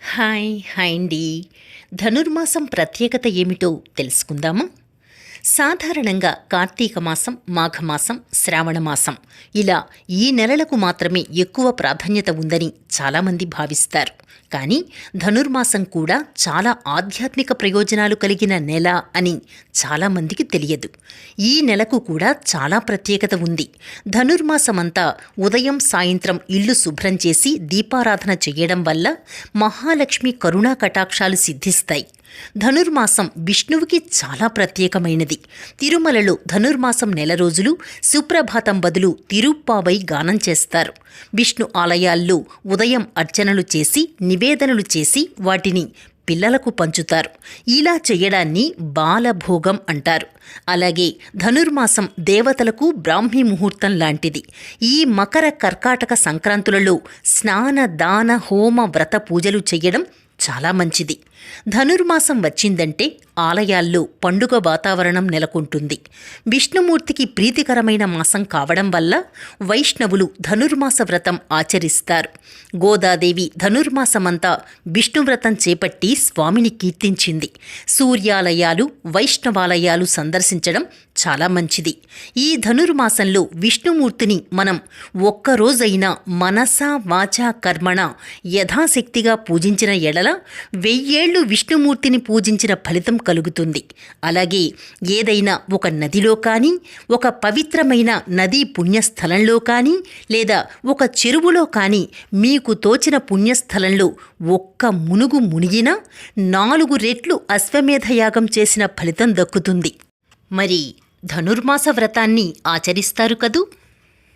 Hi hi అండి. ధనుర్మాసం ప్రత్యేకత ఏమిటో తెలుసుకుందామా? సాధారణంగా కార్తీక మాసం మాఘమాసం శ్రావణమాసం ఇలా ఈ నెలలకు మాత్రమే ఎక్కువ ప్రాధాన్యత ఉందని చాలామంది భావిస్తారు. కానీ ధనుర్మాసం కూడా చాలా ఆధ్యాత్మిక ప్రయోజనాలు కలిగిన నెల అని చాలామందికి తెలియదు. ఈ నెలకు కూడా చాలా ప్రత్యేకత ఉంది. ధనుర్మాసమంతా ఉదయం సాయంత్రం ఇల్లు శుభ్రం చేసి దీపారాధన చేయడం వల్ల మహాలక్ష్మి కరుణా కటాక్షాలు సిద్ధిస్తాయి. ధనుర్మాసం విష్ణువుకి చాలా ప్రత్యేకమైనది. తిరుమలలో ధనుర్మాసం నెల రోజులు సుప్రభాతం బదులు తిరుప్పావై గానం చేస్తారు. విష్ణు ఆలయాల్లో ఉదయం అర్చనలు చేసి నివేదనలు చేసి వాటిని పిల్లలకు పంచుతారు. ఇలా చేయడాన్ని బాలభోగం అంటారు. అలాగే ధనుర్మాసం దేవతలకు బ్రాహ్మీ ముహూర్తం లాంటిది. ఈ మకర కర్కాటక సంక్రాంతులలో స్నాన దాన హోమ వ్రత పూజలు చేయడం చాలా మంచిది. ధనుర్మాసం వచ్చిందంటే ఆలయాల్లో పండుగ వాతావరణం నెలకొంటుంది. విష్ణుమూర్తికి ప్రీతికరమైన మాసం కావడం వల్ల వైష్ణవులు ధనుర్మాస వ్రతం ఆచరిస్తారు. గోదాదేవి ధనుర్మాసమంతా విష్ణువ్రతం చేపట్టి స్వామిని కీర్తించింది. సూర్యాలయాలు వైష్ణవాలయాలు సందర్శించడం చాలా మంచిది. ఈ ధనుర్మాసంలో విష్ణుమూర్తిని మనం ఒక్కరోజైనా మనసా వాచా కర్మణ యథాశక్తిగా పూజించిన ఎడల వెయ్యేళ్ళు విష్ణుమూర్తిని పూజించిన ఫలితం కలుగుతుంది. అలాగే ఏదైనా ఒక నదిలో కానీ ఒక పవిత్రమైన నదీ పుణ్యస్థలంలో కానీ లేదా ఒక చెరువులో కానీ మీకు తోచిన పుణ్యస్థలంలో ఒక్క మునుగు మునిగినా నాలుగు రెట్లు అశ్వమేధయాగం చేసిన ఫలితం దక్కుతుంది. మరి ధనుర్మాస వ్రతాన్ని ఆచరిస్తారు కదూ?